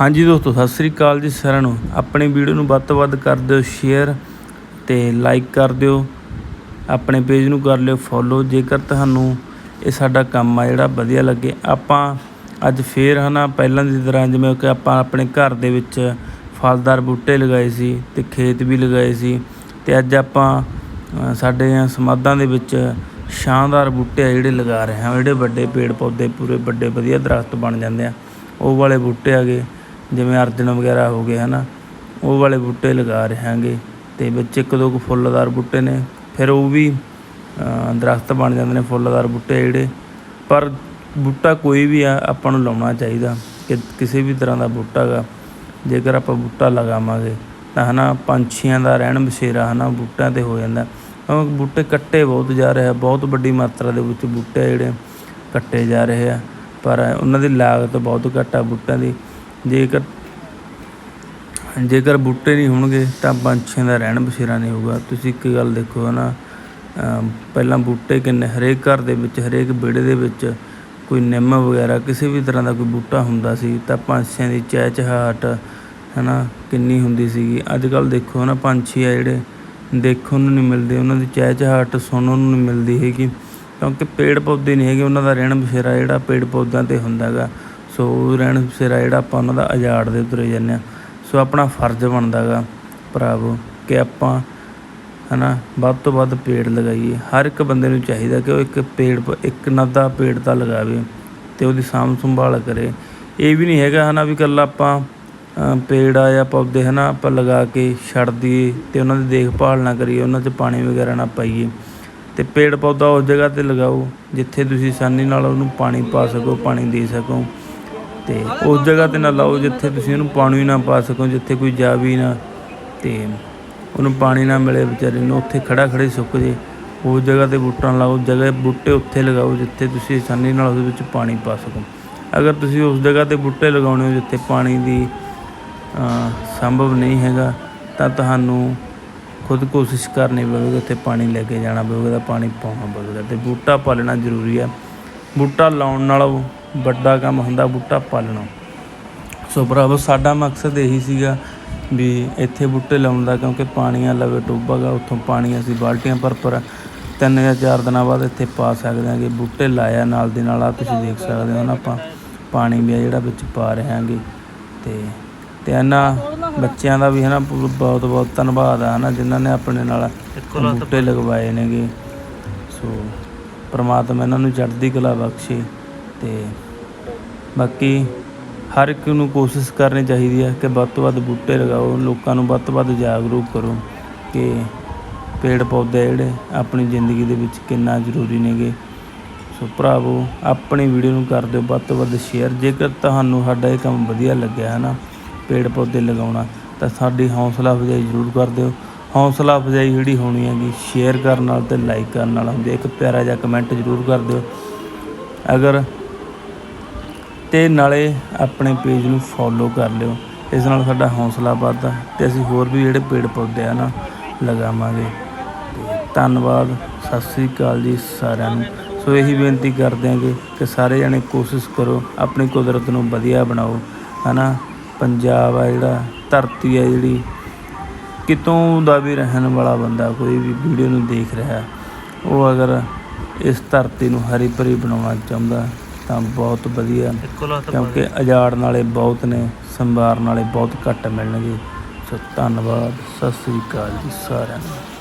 ਹਾਂਜੀ ਦੋਸਤੋ ਸਤਿ ਸ੍ਰੀ ਅਕਾਲ ਜੀ ਸਾਰਿਆਂ ਨੂੰ। ਆਪਣੀ ਵੀਡੀਓ ਨੂੰ ਵੱਧ ਤੋਂ ਵੱਧ ਕਰ ਦਿਓ ਸ਼ੇਅਰ ਤੇ ਲਾਈਕ ਕਰ ਦਿਓ। ਆਪਣੇ ਪੇਜ ਨੂੰ ਕਰ ਲਿਓ ਫੋਲੋ ਜੇਕਰ ਤੁਹਾਨੂੰ ਇਹ ਸਾਡਾ ਕੰਮ ਆ ਜਿਹੜਾ ਵਧੀਆ ਲੱਗੇ ਆਪਾਂ ਅੱਜ ਫੇਰ ਹਨਾ ਪਹਿਲਾਂ ਦੀ ਤਰ੍ਹਾਂ ਜਿਵੇਂ ਕਿ ਆਪਾਂ ਆਪਣੇ ਘਰ ਦੇ ਵਿੱਚ ਫਲਦਾਰ ਬੂਟੇ ਲਗਾਏ ਸੀ ਤੇ ਖੇਤ ਵੀ ਲਗਾਏ ਸੀ ਤੇ ਅੱਜ ਆਪਾਂ ਅ, ਸਾਡੇ ਸਮਾਧਾਂ ਦੇ ਵਿੱਚ ਸ਼ਾਨਦਾਰ ਬੂਟੇ ਆ ਜਿਹੜੇ ਲਗਾ ਰਹੇ ਹਾਂ। ਜਿਹੜੇ ਵੱਡੇ ਪੇੜ ਪੌਦੇ ਪੂਰੇ ਵੱਡੇ ਵਧੀਆ ਦਰਖਤ ਬਣ ਜਾਂਦੇ ਆ। ਉਹ ਵਾਲੇ ਬੂਟੇ ਆਗੇ ਜਿਵੇਂ ਅਰਜਨ ਵਗੈਰਾ ਹੋ ਗਏ ਹੈ ਨਾ ਉਹ ਵਾਲੇ ਬੂਟੇ ਲਗਾ ਰਹੇ ਹਾਂਗੇ। ਅਤੇ ਵਿੱਚ ਇੱਕ ਦੋ ਕੁ ਫੁੱਲਦਾਰ ਬੂਟੇ ਨੇ, ਫਿਰ ਉਹ ਵੀ ਦਰਖਤ ਬਣ ਜਾਂਦੇ ਨੇ ਫੁੱਲਦਾਰ ਬੂਟੇ ਜਿਹੜੇ। ਪਰ ਬੂਟਾ ਕੋਈ ਵੀ ਆ, ਆਪਾਂ ਨੂੰ ਲਾਉਣਾ ਚਾਹੀਦਾ ਕਿ ਕਿਸੇ ਵੀ ਤਰ੍ਹਾਂ ਦਾ ਬੂਟਾ ਗਾ। ਜੇਕਰ ਆਪਾਂ ਬੂਟਾ ਲਗਾਵਾਂਗੇ, ਤਾਂ, ਹਨਾ, ਪੰਛੀਆਂ ਦਾ ਰਹਿਣ ਬਸੇਰਾ, ਹਨਾ, ਬੂਟਿਆਂ ਤੇ ਹੋ ਜਾਂਦਾ। ਕਿਉਂਕਿ ਬੂਟੇ ਕੱਟੇ ਬਹੁਤ ਜਾ ਰਹੇ ਆ, ਬਹੁਤ ਵੱਡੀ ਮਾਤਰਾ ਦੇ ਵਿੱਚ ਬੂਟੇ ਜਿਹੜੇ ਕੱਟੇ ਜਾ ਰਹੇ ਆ। ਪਰ ਉਹਨਾਂ ਦੀ ਲਾਗਤ ਬਹੁਤ ਘੱਟ ਆ ਬੂਟਿਆਂ ਦੀ। ਜੇਕਰ ਜੇਕਰ ਬੂਟੇ ਨਹੀਂ ਹੋਣਗੇ, ਤਾਂ ਪੰਛੀਆਂ ਦਾ ਰਹਿਣ ਬਸੇਰਾ ਨਹੀਂ ਹੋਊਗਾ। ਤੁਸੀਂ ਇੱਕ ਗੱਲ ਦੇਖੋ ਨਾ ਪਹਿਲਾਂ ਬੂਟੇ ਕਿੰਨੇ, ਹਰੇਕ ਘਰ ਦੇ ਵਿੱਚ, ਹਰੇਕ ਵਿਹੜੇ ਦੇ ਵਿੱਚ ਕੋਈ ਨਿੰਮ ਵਗੈਰਾ, ਕਿਸੇ ਵੀ ਤਰ੍ਹਾਂ ਦਾ ਕੋਈ ਬੂਟਾ ਹੁੰਦਾ ਸੀ, ਤਾਂ ਪੰਛੀਆਂ ਦੀ ਚਹਿਚਹਾਟ ਹਨਾ, ਕਿੰਨੀ ਹੁੰਦੀ ਸੀਗੀ। ਅੱਜ ਕੱਲ ਦੇਖੋ ਨਾ ਪੰਛੀ ਆ ਜਿਹੜੇ, ਦੇਖਣ ਨੂੰ ਨਹੀਂ ਮਿਲਦੇ, ਉਹਨਾਂ ਦੀ ਚਹਿਚਹਾਟ ਸੁਣਨ ਨੂੰ ਨਹੀਂ ਮਿਲਦੀ ਹੈਗੀ। ਕਿਉਂਕਿ ਪੇੜ ਪੌਦੇ ਨਹੀਂ ਹੈਗੇ, ਉਹਨਾਂ ਦਾ ਰਹਿਣ ਬਸੇਰਾ ਜਿਹੜਾ ਪੇੜ ਪੌਦਿਆਂ ਤੇ ਹੁੰਦਾ ਗਾ ਸੋ ਉਹ ਰਹਿਣ ਸਿਰਾ ਜਿਹੜਾ ਆਪਾਂ ਉਹਨਾਂ ਦਾ ਉਜਾੜ ਦੇ ਤੁਰੇ ਜਾਂਦੇ ਹਾਂ। ਸੋ ਆਪਣਾ ਫਰਜ਼ ਬਣਦਾ ਗਾ ਭਰਾਵੋ ਕਿ ਆਪਾਂ, ਹਨਾ, ਵੱਧ ਤੋਂ ਵੱਧ ਪੇੜ ਲਗਾਈਏ। ਹਰ ਇੱਕ ਬੰਦੇ ਨੂੰ ਚਾਹੀਦਾ ਕਿ ਉਹ ਇੱਕ ਪੇੜ ਪ- ਇੱਕ ਨਦਾ ਪੇੜ ਤਾਂ ਲਗਾਵੇ ਤੇ ਉਹਦੀ ਸਾਂਭ ਸੰਭਾਲ ਕਰੇ। ਇਹ ਵੀ ਨਹੀਂ ਹੈਗਾ, ਹਨਾ, ਵੀ ਇਕੱਲਾ ਆਪਾਂ ਪੇੜ ਆ ਜਾਂ ਪੌਦੇ, ਹਨਾ, ਆਪਾਂ ਲਗਾ ਕੇ ਛੱਡ ਦਈਏ ਤੇ ਉਹਨਾਂ ਦੀ ਦੇਖਭਾਲ ਨਾ ਕਰੀਏ, ਉਹਨਾਂ 'ਚ ਪਾਣੀ ਵਗੈਰਾ ਨਾ ਪਾਈਏ। ਤੇ ਪੇੜ ਪੌਦਾ ਉਸ ਜਗ੍ਹਾ ਤੇ ਲਗਾਓ ਜਿੱਥੇ ਤੁਸੀਂ ਆਸਾਨੀ ਨਾਲ ਉਹਨੂੰ ਪਾਣੀ ਪਾ ਸਕੋ, ਪਾਣੀ ਦੇ ਸਕੋ। ਤੇ ਉਸ ਜਗ੍ਹਾ ਤੇ ਨਾ ਲਾਓ ਜਿੱਥੇ ਤੁਸੀਂ ਉਹਨੂੰ ਪਾਣੀ ਨਾ ਪਾ ਸਕੋ, ਜਿੱਥੇ ਕੋਈ ਜਾ ਵੀ ਨਾ। ਤੇ ਉਹਨੂੰ ਪਾਣੀ ਨਾ ਮਿਲੇ ਵਿਚਾਰੇ ਨੂੰ, ਉੱਥੇ ਖੜਾ ਖੜੇ ਸੁੱਕ ਜੇ। ਉਸ ਜਗ੍ਹਾ ਤੇ ਬੂਟਾ ਲਾਓ, ਜਗ੍ਹਾ ਬੂਟੇ ਉੱਥੇ ਲਗਾਓ ਜਿੱਥੇ ਤੁਸੀਂ ਆਸਾਨੀ ਨਾਲ ਉਹਦੇ ਵਿੱਚ ਪਾਣੀ ਪਾ ਸਕੋ। ਅਗਰ ਤੁਸੀਂ ਉਸ ਜਗ੍ਹਾ ਤੇ ਬੂਟੇ ਲਗਾਉਣੇ ਹੋ ਜਿੱਥੇ ਪਾਣੀ ਦੀ ਸੰਭਵ ਨਹੀਂ ਹੈਗਾ, ਤਾਂ ਤੁਹਾਨੂੰ ਖੁਦ ਕੋਸ਼ਿਸ਼ ਕਰਨੀ ਪਵੇਗੀ, ਉੱਥੇ ਪਾਣੀ ਲੈ ਕੇ ਜਾਣਾ ਪਵੇਗਾ ਪਾਣੀ ਪਾਉਣਾ ਪਵੇਗਾ। ਤੇ ਬੂਟਾ ਪਾਲਣਾ ਜ਼ਰੂਰੀ ਹੈ ਬੂਟਾ ਲਾਉਣ ਨਾਲੋਂ ਵੱਡਾ ਕੰਮ ਹੁੰਦਾ ਬੂਟਾ ਪਾਲਣਾ। ਸੋ ਭਰਾਵੋ ਸਾਡਾ ਮਕਸਦ ਇਹੀ ਸੀਗਾ ਵੀ ਇੱਥੇ ਬੂਟੇ ਲਾਉਣ ਦਾ ਕਿਉਂਕਿ ਪਾਣੀਆਂ ਲਵੇ ਟੋਬਾ ਗਾ ਉੱਥੋਂ ਪਾਣੀ ਅਸੀਂ ਬਾਲਟੀਆਂ ਭਰ ਭਰ ਤਿੰਨ ਜਾਂ ਚਾਰ ਦਿਨਾਂ ਬਾਅਦ ਇੱਥੇ ਪਾ ਸਕਦੇ ਹਾਂਗੇ। ਬੂਟੇ ਲਾਇਆ ਨਾਲ ਦੀ ਨਾਲ ਆ ਤੁਸੀਂ ਦੇਖ ਸਕਦੇ ਹੋ ਨਾ ਆਪਾਂ ਪਾਣੀ ਵੀ ਆ ਜਿਹੜਾ ਵਿੱਚ ਪਾ ਰਹੇ ਹਾਂਗੇ। ਤੇ ਤੇ ਇਹਨਾਂ ਬੱਚਿਆਂ ਦਾ ਵੀ ਹੈ ਨਾ ਬਹੁਤ ਬਹੁਤ ਧੰਨਵਾਦ ਆ ਨਾ ਜਿਨ੍ਹਾਂ ਨੇ ਆਪਣੇ ਨਾਲ ਬੂਟੇ ਲਗਵਾਏ ਨੇਗੇ। ਸੋ ਪ੍ਰਮਾਤਮਾ ਇਹਨਾਂ ਨੂੰ ਚੜ੍ਹਦੀ ਕਲਾ ਬਖਸ਼ੇ। ਤੇ ਬਾਕੀ ਹਰ ਇੱਕ ਨੂੰ ਕੋਸ਼ਿਸ਼ ਕਰਨੀ ਚਾਹੀਦੀ ਹੈ ਕਿ ਵੱਧ ਤੋਂ ਵੱਧ ਬੂਟੇ ਲਗਾਓ, ਲੋਕਾਂ ਨੂੰ ਵੱਧ ਤੋਂ ਵੱਧ ਜਾਗਰੂਕ ਕਰੋ ਕਿ ਪੇੜ ਪੌਦੇ ਜਿਹੜੇ ਆਪਣੀ ਜ਼ਿੰਦਗੀ ਦੇ ਵਿੱਚ ਕਿੰਨਾ ਜ਼ਰੂਰੀ ਨੇਗੇ। ਸੋ ਭਰਾਵੋ, ਆਪਣੀ ਵੀਡੀਓ ਨੂੰ ਕਰ ਦਿਓ, ਵੱਧ ਤੋਂ ਵੱਧ ਸ਼ੇਅਰ ਜੇਕਰ ਤੁਹਾਨੂੰ ਸਾਡਾ ਇਹ ਕੰਮ ਵਧੀਆ ਲੱਗਿਆ ਹੈ ਨਾ ਪੇੜ ਪੌਦੇ ਲਗਾਉਣਾ, ਤਾਂ ਸਾਡੀ ਹੌਸਲਾ ਅਫਜ਼ਾਈ ਜ਼ਰੂਰ ਕਰ ਦਿਓ। ਹੌਸਲਾ ਅਫਜ਼ਾਈ ਜਿਹੜੀ ਹੋਣੀ ਹੈਗੀ ਸ਼ੇਅਰ ਕਰਨ ਨਾਲ ਤੇ ਲਾਈਕ ਕਰਨ ਨਾਲ ਹੁੰਦੀ ਇੱਕ ਪਿਆਰਾ ਜਿਹਾ ਕਮੈਂਟ ਜ਼ਰੂਰ ਕਰ ਦਿਓ। ਅਗਰ ਤੇ ਨਾਲੇ ਆਪਣੇ ਪੇਜ ਨੂੰ ਫੋਲੋ ਕਰ ਲਿਓ। ਇਸ ਨਾਲ ਸਾਡਾ ਹੌਸਲਾ ਵੱਧਦਾ ਤੇ ਅਸੀਂ ਹੋਰ ਵੀ ਜਿਹੜੇ ਪੇੜ ਪੌਦੇ ਆ ਨਾ ਲਗਾਵਾਂਗੇ। ਧੰਨਵਾਦ, ਸਤਿ ਸ੍ਰੀ ਅਕਾਲ ਜੀ ਸਾਰਿਆਂ ਨੂੰ। ਸੋ ਇਹੀ ਬੇਨਤੀ ਕਰਦੇ ਹਾਂਗੇ ਕਿ ਸਾਰੇ ਜਣੇ ਕੋਸ਼ਿਸ਼ ਕਰੋ ਆਪਣੀ ਕੁਦਰਤ ਨੂੰ ਵਧੀਆ ਬਣਾਓ, ਹਨਾ? ਪੰਜਾਬ ਆ ਜਿਹੜਾ, ਧਰਤੀ ਆ ਜਿਹੜੀ, ਕਿਤੋਂ ਦਾ ਵੀ ਰਹਿਣ ਵਾਲਾ ਬੰਦਾ ਕੋਈ ਵੀ ਵੀਡੀਓ ਨੂੰ ਦੇਖ ਰਿਹਾ, ਉਹ ਅਗਰ ਇਸ ਧਰਤੀ ਨੂੰ ਹਰੀ ਭਰੀ ਬਣਾਉਣਾ ਚਾਹੁੰਦਾ ਤਾਂ ਬਹੁਤ ਵਧੀਆ ਕਿਉਂਕਿ ਉਜਾੜਨ ਵਾਲੇ ਬਹੁਤ ਨੇ ਸੰਭਾਰਨ ਵਾਲੇ ਬਹੁਤ ਘੱਟ ਮਿਲਣਗੇ। ਸੋ ਧੰਨਵਾਦ ਸਤਿ ਸ੍ਰੀ ਅਕਾਲ ਜੀ ਸਾਰਿਆਂ ਨੂੰ।